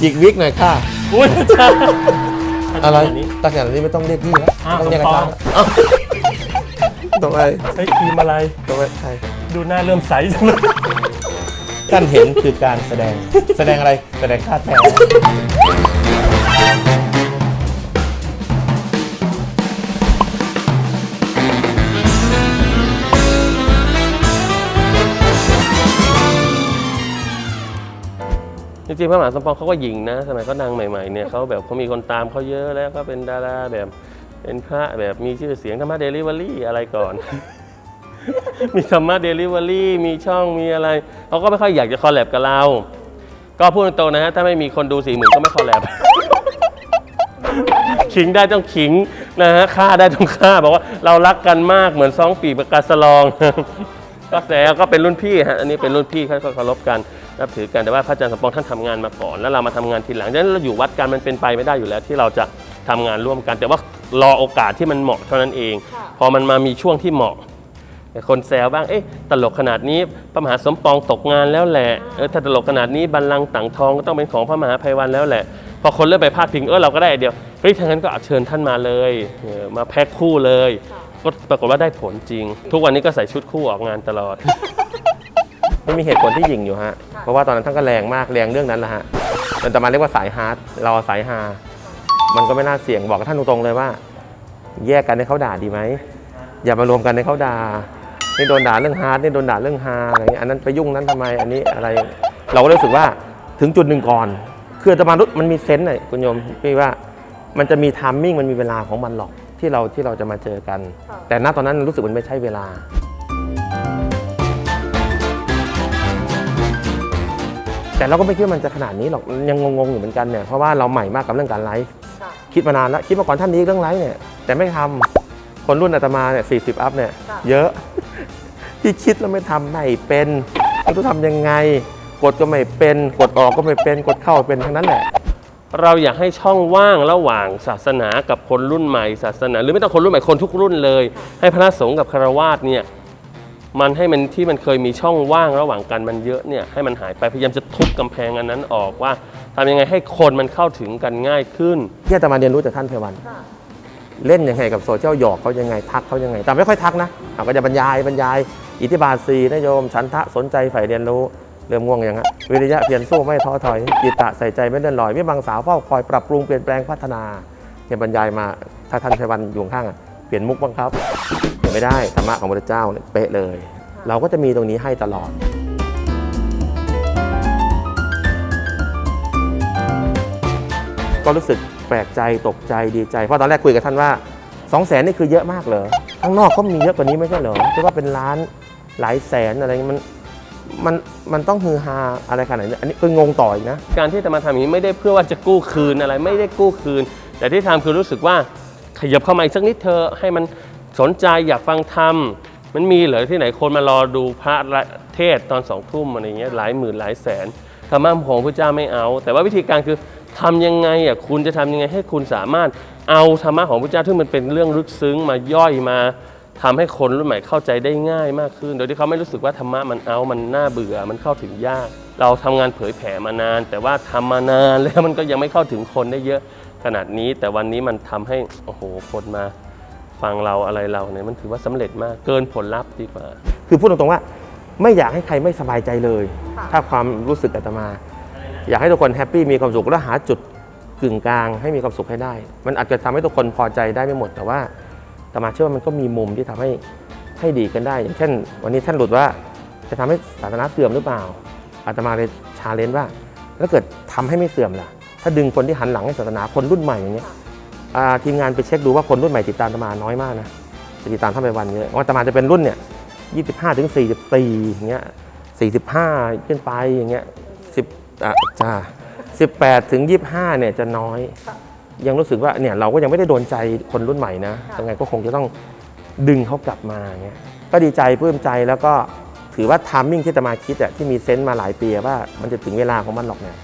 จิกวิกหน่อยค่ะ อุ้ยอาจารย์อะไรนนี้ ตั้งแต่นี้ไม่ต้องเรียกพี่แล้วอ้าวต้องเรียกอาจารย์สมปองต้องไปใช้ครีมอะไรต้องไปใครดูหน้าเริ่มใสจังเลยท่านเห็นคือการแสดง แสดงอะไร แสดงท่าแท้ จริงๆพระมหาสมปองเขาก็หญิงนะ สมัยเขาดังใหม่ๆเนี่ยเขาแบบเขามีคนตามเขาเยอะแล้วก็เป็นดาราแบบเป็นพระแบบมีชื่อเสียงธรรมะเดลิเวอรี่อะไรก่อน มีธรรมะเดลิเวอรี่มีช่องมีอะไรเขาก็ไม่ค่อยอยากจะคอลแลบกับเรา ก็พูดตรงๆนะฮะถ้าไม่มีคนดูสี่หมื่นก็ไม่คอลแลบขิงได้ต้องขิงนะฮะฆ่าได้ต้องฆ่าบอกว่าเรารักกันมากเหมือนสองปีประกาศลอง ก็แสก็เป็นรุ่นพี่ฮะอันนี้เป็นรุ่นพี่เขาก็เคารพกัน นับถือกันแต่ว่าพระอาจารย์สมปองท่านทำงานมาก่อน แล้วเรามาทำงานทีหลังดังนั้นเราอยู่วัดกันมันเป็นไปไม่ได้อยู่แล้ว ที่เราจะทำงานร่วมกัน แต่ว่ารอโอกาสที่มันเหมาะเท่านั้นเอง พอมันมามีช่วงที่เหมาะคนแซวบ้างเอ๊ะตลกขนาดนี้พระมหาสมปองตกงานแล้วแหละเออถ้าตลกขนาดนี้บัลลังก์ต่างทองก็ต้องเป็นของพระมหาภัยวันแล้วแหละ พอคนเริ่มไปพาดพิงเออเราก็ได้ไอเดียวเฮ้ยถ้างั้นก็เชิญท่านมาเลยเออมาแพ็คคู่เลย ก็ปรากฏว่าได้ผลจริง ทุกวันนี้ก็ใส่ชุดคู่ออกงานตลอด มันมีเหตุผลที่หยิงอยู่ฮะ เพราะว่าตอนนั้นท่านก็แรงมากแรงเรื่องนั้นแหละฮะแต่ต่อมาเรียกว่าสายฮาร์ดเราสายฮา มันก็ไม่น่าเสี่ยงบอกกับท่านตรงๆเลยว่า แยกกันให้เขาด่าดีไหม อย่ามารวมกันให้เขาด่า นี่โดนด่าเรื่องฮาร์ดนี่โดนด่าเรื่องฮาอะไรเงี้ยอันนั้นไปยุ่งนั้นทำไม อันนี้อะไร เราก็รู้สึกว่าถึงจุดหนึ่งก่อน คืออาตมารุมันมีเซนส์หน่อยคุณโยมพี่ว่ามันจะมีทามมิ่งมันมีเวลาของมันหรอกที่เราที่เราจะมาเจอกัน แต่ณตอนนั้นรู้สึกมันไม่ใช่เวลา แต่เราก็ไม่คิดว่ามันจะขนาดนี้หรอกยังงงๆอยู่เหมือนกันเนี่ยเพราะว่าเราใหม่มากกับเรื่องการไลฟ์คิดมานานแล้วคิดมาก่อนท่านนี้เรื่องไลฟ์เนี่ยแต่ไม่ทำคนรุ่นอาตมาเนี่ยสีอัพเนี่ยเยอะ ที่คิดแล้วไม่ทำไม่เป็นไม่รู้ทำยังไง กดก็ไม่เป็นกดออกก็ไม่เป็นกดเข้าเป็นทั้งนั้นแหละ เราอยากให้ช่องว่างระหว่างศาสนากับคนรุ่นใหม่ศาสนา หรือไม่ต้องคนรุ่นใหม่คนทุกรุ่นเลย ให้พระสงฆ์กับคารวาสเนี่ย มันให้มันที่มันเคยมีช่องว่างระหว่างกันมันเยอะเนี่ยให้มันหายไปพยายามจะทุบกำแพงอันนั้นออกว่าทำยังไงให้คนมันเข้าถึงกันง่ายขึ้น ที่อาตมาเรียนรู้จากท่านเทวัน เล่นยังไงกับโซเชียลหยอกเขายังไงทักเขายังไง แต่ไม่ค่อยทักนะเราก็จะบรรยายบรรยาย อิทธิบาทสีนะโยม ฉันทะสนใจใฝ่เรียนรู้ เริ่มง่วงยังฮะวิริยะเพียรสู้ไม่ท้อถอยจิตตะใส่ใจไม่เลื่อนลอยวิบังสาวเฝ้าคอยปรับปรุงเปลี่ยนแปลงพัฒนาเนี่ยบรรยายมาถ้าท่านเทวันอยู่ข้างๆอะเปลี่ยนมุกบ้างครับเปลี่ยน ไม่ได้ธรรมะของพระเจ้าเนี่ยเป๊ะเลย เราก็จะมีตรงนี้ให้ตลอด ก็รู้สึกแปลกใจตกใจดีใจ เพราะตอนแรกคุยกับท่านว่า2 0 0แสนนี่คือเยอะมากเหรอข้างนอกก็มีเยอะกว่านี้ไม่ใช่เหรอที่ว่าเป็นล้านหลายแสนอะไรเงี้ยมันมันมันต้องฮือฮาอะไรขนาดนี้อันนี้คืองงต่ออีกนะ การที่จะมาทำอย่างนี้ไม่ได้เพื่อว่าจะกู้คืนอะไรไม่ได้กู้คืน แต่ที่ทำคือรู้สึกว่าขยับเข้ามาอีกสักนิดเธอะให้มัน สนใจอยากฟังธรรมมันมีเหรอที่ไหนคนมารอดูพระเทศตอนสองทุ่มอะไรเงี้ยหลายหมื่นหลายแสนธรรมะของพระเจ้าไม่เอา แต่ว่าวิธีการคือทำยังไงอะคุณจะทำยังไงให้คุณสามารถเอาธรรมะของพระเจ้าที่มันเป็นเรื่องลึกซึ้งมาย่อยมาทำให้คนรุ่นใหม่เข้าใจได้ง่ายมากขึ้น โดยที่เขาไม่รู้สึกว่าธรรมะมันเอา มันน่าเบื่อ มันเข้าถึงยาก เราทำงานเผยแผ่มานาน แต่ว่าทำมานานแล้วมันก็ยังไม่เข้าถึงคนได้เยอะขนาดนี้ แต่วันนี้มันทำให้โอ้โหคนมา ฟังเราอะไรเราเนี่ยมันถือว่าสำเร็จมากเกินผลลัพธ์ดีกว่า คือพูดตรงๆว่า ไม่อยากให้ใครไม่สบายใจเลย ถ้าความรู้สึกอาตมา อยากให้ทุกคนแฮปปี้มีความสุขและหาจุดกึ่งกลางให้มีความสุขให้ได้ มันอาจจะทำให้ทุกคนพอใจได้ไม่หมด แต่ว่าอาตมาเชื่อว่ามันก็มีมุมที่ทำให้ให้ดีกันได้ อย่างเช่น วันนี้ท่านหลุดว่าจะทำให้ศาสนาเสื่อมหรือเปล่าอาตมาเลยชาเลนจ์ว่าถ้าเกิดทำให้ไม่เสื่อมล่ะ ถ้าดึงคนที่หันหลังให้ศาสนาคนรุ่นใหม่อย่างเงี้ยอ่า ทีมงานไปเช็คดูว่าคนรุ่นใหม่ติดตามอาตมาน้อยมากนะจะติดตามท่านไปวันเยอะว่าอาตมาจะเป็นรุ่นเนี่ย25ถึง44อย่างเงี้ย45ขึ้นไปอย่างเงี้ย10อะจ้า18ถึง25เนี่ยจะน้อย ยังรู้สึกว่าเนี่ยเราก็ยังไม่ได้โดนใจคนรุ่นใหม่นะยังไงก็คงจะต้องดึงเขากลับมาเงี้ยก็ดีใจปลื้มใจแล้วก็ถือว่าทามมิ่งที่จะมาคิดอะที่มีเซนต์มาหลายปีว่ามันจะถึงเวลาของมันหรอกเนี่ย